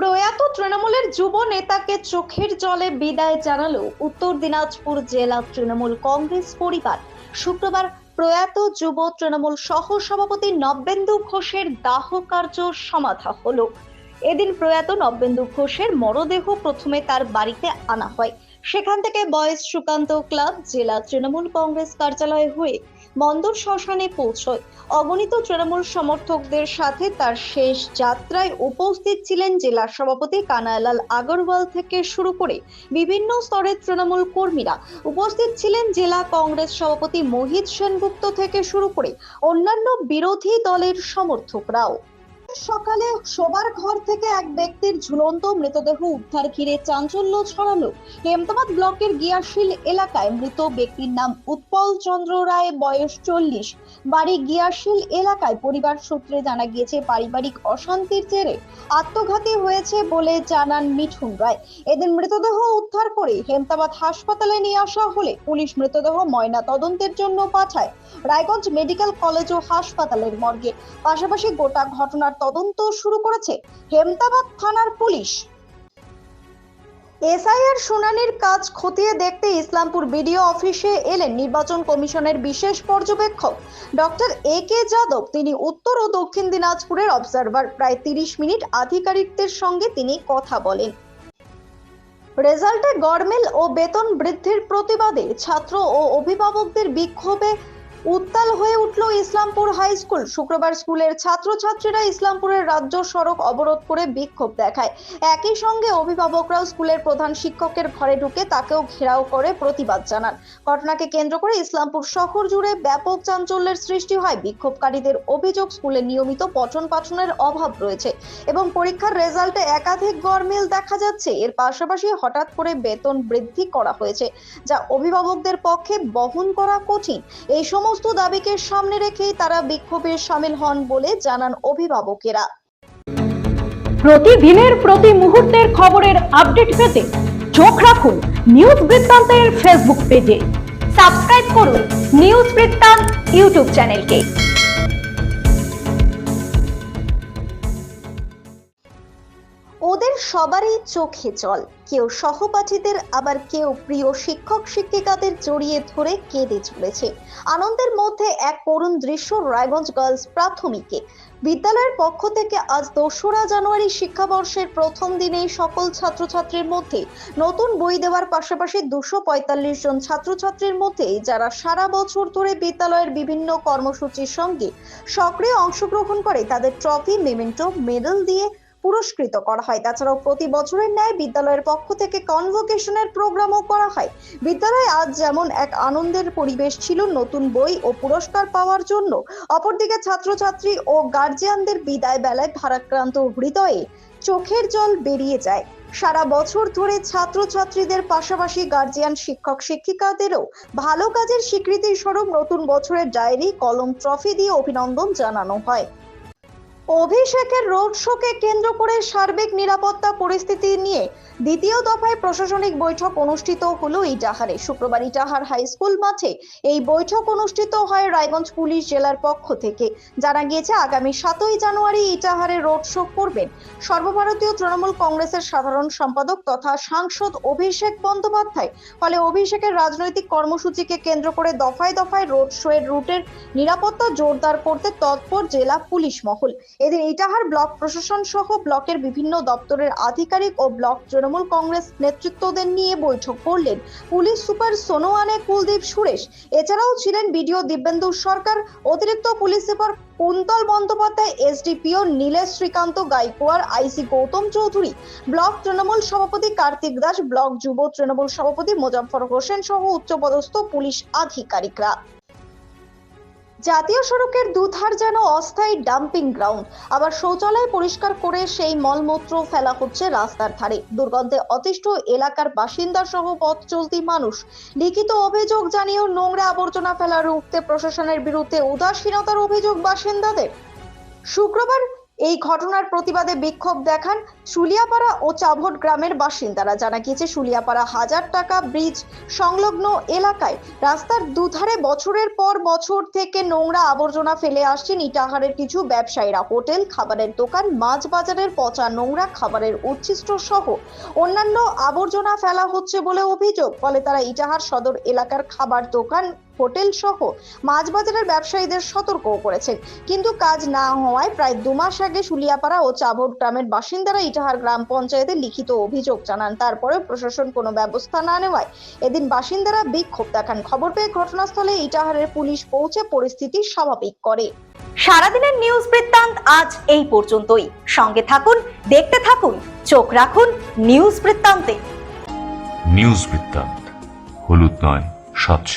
প্রয়াত তৃণমূলের যুব নেতাকে চোখের জলে বিদায় জানালো উত্তর দিনাজপুর জেলা তৃণমূল কংগ্রেস পরিবার। শুক্রবার প্রয়াত যুব তৃণমূল সহ সভাপতি নব্যেন্দু ঘোষের দাহ কার্য সমাধা হলো। এদিন প্রয়াত নব্যেন্দু ঘোষের মরদেহ প্রথমে তার বাড়িতে আনা হয়। সেখান থেকে বয়েস সুকান্ত ক্লাব, জেলা তৃণমূল কংগ্রেস কার্যালয়ে হয়ে মন্দর শ্মশানে পৌঁছয়। অগণিত তৃণমূল সমর্থকদের সাথে তার শেষ যাত্রায় উপস্থিত ছিলেন জেলা সভাপতি কানাইলাল আগরওয়াল থেকে শুরু করে বিভিন্ন স্তরের তৃণমূল কর্মীরা। উপস্থিত ছিলেন জেলা কংগ্রেস সভাপতি মোহিত সেনগুপ্ত থেকে শুরু করে অন্যান্য বিরোধী দলের সমর্থকরাও। সকালে সবার ঘর থেকে এক ব্যক্তির ঝুলন্ত মৃতদেহ উদ্ধার ঘিরে চাঞ্চল্য ছড়ালো। হেমতাবাদ ব্লকের গিয়াশিল এলাকায় মৃত ব্যক্তির নাম উৎপল চন্দ্র রায়, বয়স চল্লিশ। বাড়ি গিয়াশিল এলাকায় পরিবার সূত্রে জানা গিয়েছে, পারিবারিক অশান্তির জেরে আত্মঘাতী হয়েছে বলে জানান মিঠুন রায়। এদিন মৃতদেহ উদ্ধার করে হেমতাবাদ হাসপাতালে নিয়ে আসা হলে পুলিশ মৃতদেহ ময়না তদন্তের জন্য পাঠায়। রায়গঞ্জ মেডিকেল কলেজ ও হাসপাতালের মর্গে। পাশাপাশি গোটা ঘটনার তদন্ত শুরু করেছে হেমতাবাদ থানার পুলিশ। এসআইআর শুনানির কাজ খতিয়ে দেখতে ইসলামপুর বিডিও অফিসে এলেন নির্বাচন কমিশনের বিশেষ পর্যবেক্ষক। ডক্টর এ কে যাদব, তিনি উত্তর ও দক্ষিণ দিনাজপুরের অবজারভার। প্রায় তিরিশ মিনিট আধিকারিকদের সঙ্গে তিনি কথা বলেন। রেজাল্টে গড়মেল ও বেতন বৃদ্ধির প্রতিবাদে ছাত্র ও অভিভাবকদের বিক্ষোভে উত্তাল হয়ে উঠল ইসলামপুর হাই স্কুল। শুক্রবার স্কুলের ছাত্রছাত্রীরা ইসলামপুরের রাজ্য সড়ক অবরোধ করে বিক্ষোভ দেখায়। একই সঙ্গে অভিভাবকরাও স্কুলের প্রধান শিক্ষকের ঘরে ঢুকে তাকেও ঘেরাও করে প্রতিবাদ জানান। ঘটনাকে কেন্দ্র করে ইসলামপুর শহর জুড়ে ব্যাপক চাঞ্চল্যের সৃষ্টি হয়। বিক্ষোভকারীদের অভিযোগ স্কুলে নিয়মিত পঠন পাঠনের অভাব রয়েছে এবং পরীক্ষার রেজাল্টে একাধিক গরমিল দেখা যাচ্ছে। এর পাশাপাশি হঠাৎ করে বেতন বৃদ্ধি করা হয়েছে, যা অভিভাবকদের পক্ষে বহন করা কঠিন। এই সমস্ত দাবিকে সামনে রেখেই তারা বিক্ষোভে সামিল হন বলে জানান অভিভাবকেরা। প্রতিদিনের প্রতি মুহূর্তের খবরের আপডেট পেতে চোখ রাখুন নিউজ বৃত্তান্তের ফেসবুক পেজে। সাবস্ক্রাইব করুন নিউজ বৃত্তান্ত ইউটিউব চ্যানেলকে। ওদের সবারই চোখে জল। কেউ সহপাঠীদের, আবার কেউ প্রিয় শিক্ষক শিক্ষিকাদের জড়িয়ে ধরে কেঁদে চলেছে। আনন্দের মধ্যে এক করুণ দৃশ্য রায়গঞ্জ গার্লস প্রাথমিকে। বিদ্যালয়ের পক্ষ থেকে আজ দোসরা জানুয়ারি শিক্ষাবর্ষের প্রথম দিনেই সকল ছাত্রছাত্রীর মধ্যে নতুন বই দেওয়ার পাশাপাশি দুশো পঁয়তাল্লিশ জন ছাত্রছাত্রীর মধ্যে যারা সারা বছর ধরে বিদ্যালয়ের বিভিন্ন কর্মসূচির সঙ্গে সক্রিয় অংশগ্রহণ করে, তাদের ট্রফি, মেমেন্টো, মেডেল দিয়ে পুরস্কৃত করা হয়। তাছাড়াও প্রতি বছরের ন্যায় বিদ্যালয়ের পক্ষ থেকে কনভোকেশনের প্রোগ্রামও করা হয়। বিদ্যালয়ে আজ যেমন এক আনন্দের পরিবেশ ছিল, নতুন বই ও পুরস্কার পাওয়ার জন্য অপরদিকে ছাত্রছাত্রী ও গার্জিয়ানদের বিদায় বেলায় ভারাক্রান্ত হৃদয়ে চোখের জল বেরিয়ে যায়। সারা বছর ধরে ছাত্রছাত্রীদের পাশাপাশি গার্জিয়ান শিক্ষক শিক্ষিকাদেরও ভালো কাজের স্বীকৃতি স্বরূপ নতুন বছরের ডায়েরি কলম ট্রফি দিয়ে অভিনন্দন জানানো হয়। অভিষেকের রোড শোকে কেন্দ্র করে সার্বিক নিরাপত্তা পরিস্থিতি নিয়ে দ্বিতীয় দফায় প্রশাসনিক বৈঠক অনুষ্ঠিত হলো ইটাহারে। শুক্রবার ইটাহার হাই স্কুল মাঠে এই বৈঠক অনুষ্ঠিত হয় রায়গঞ্জ পুলিশ জেলার পক্ষ থেকে। জানা গিয়েছে, আগামী সাতই জানুয়ারি ইটাহারে রোড শো করবেন সর্বভারতীয় তৃণমূল কংগ্রেসের সাধারণ সম্পাদক তথা সাংসদ অভিষেক বন্দ্যোপাধ্যায়। ফলে অভিষেকের রাজনৈতিক কর্মসূচিকে কেন্দ্র করে দফায় দফায় রোড শো এর রুটের নিরাপত্তা জোরদার করতে তৎপর জেলা পুলিশ মহল। এদিন ইটাহার ব্লক প্রশাসন সহ ব্লকের বিভিন্ন দপ্তরের আধিকারিক ও ব্লক তৃণমূল কংগ্রেস নেতৃত্বদের নিয়ে বৈঠক করলেন পুলিশ সুপার সোনোয়ানে কুলদীপ সুরেশ। এছাড়াও ছিলেন বিডিও দিব্যেন্দু সরকার, অতিরিক্ত police super Kuntal Bandyopadhyay, SDPO Nilesh Shrikant Gaikwad IC Goutam Chowdhury. Block Trinamool সভাপতি কার্তিক দাস, ব্লক যুব তৃণমূল সভাপতি মোজাফফর হোসেন সহ উচ্চপদস্থ পুলিশ আধিকারিকরা। জাতীয় সড়কের দুধার যেন অস্থায়ী ডাম্পিং গ্রাউন্ড। আবার শৌচালয় পরিষ্কার করে সেই মলমূত্র ফেলা হচ্ছে রাস্তার ধারে। দুর্গন্ধে অতিষ্ঠ এলাকার বাসিন্দা সহ পথ চলতি মানুষ। লিখিত অভিযোগ জানিয়েও নোংরা আবর্জনা ফেলা রুখতে প্রশাসনের বিরুদ্ধে উদাসীনতার অভিযোগ বাসিন্দাদের। শুক্রবার এই ঘটনার প্রতিবাদে বিক্ষোভ দেখান শুলিয়াপাড়া ও চাভট গ্রামের বাসিন্দারা। জানা গিয়েছে, শুলিয়াপাড়া হাজার টাকা ব্রিজ সংলগ্ন এলাকায় রাস্তার দুধারে বছরের পর বছর থেকে নোংরা আবর্জনা ফেলে আসছেন ইটাহারের কিছু ব্যবসায়ীরা। হোটেল, খাবারের দোকান, মাছ বাজারের পচা নোংরা খাবারের উচ্ছিষ্ট সহ অন্যান্য আবর্জনা ফেলা হচ্ছে বলে অভিযোগ। ফলে তারা ইটাহার সদর এলাকার খাবার দোকান হোটেল সহ মাছ বাজারের ব্যবসায়ীদের সতর্কও করেছেন। কিন্তু কাজ না হওয়ায় প্রায় দু মাস আগে শুলিয়াপাড়া ও চাবট গ্রামের বাসিন্দারা ইটাহার গ্রাম পঞ্চায়েতে লিখিত অভিযোগ জানান। তারপরে প্রশাসন কোনো ব্যবস্থা না নেওয়ায় এদিন বাসিন্দারা বিক্ষোভ দেখান। খবর পেয়ে ঘটনাস্থলে ইটাহারের পুলিশ পৌঁছে পরিস্থিতি স্বাভাবিক করে। সারাদিনের নিউজ বৃত্তান্ত আজ এই পর্যন্তই। সঙ্গে থাকুন দেখতে থাকুন চোখ রাখুন নিউজ বৃত্তান্তে। নিউজ বৃত্তান্ত হলুদ নয় স্বচ্ছ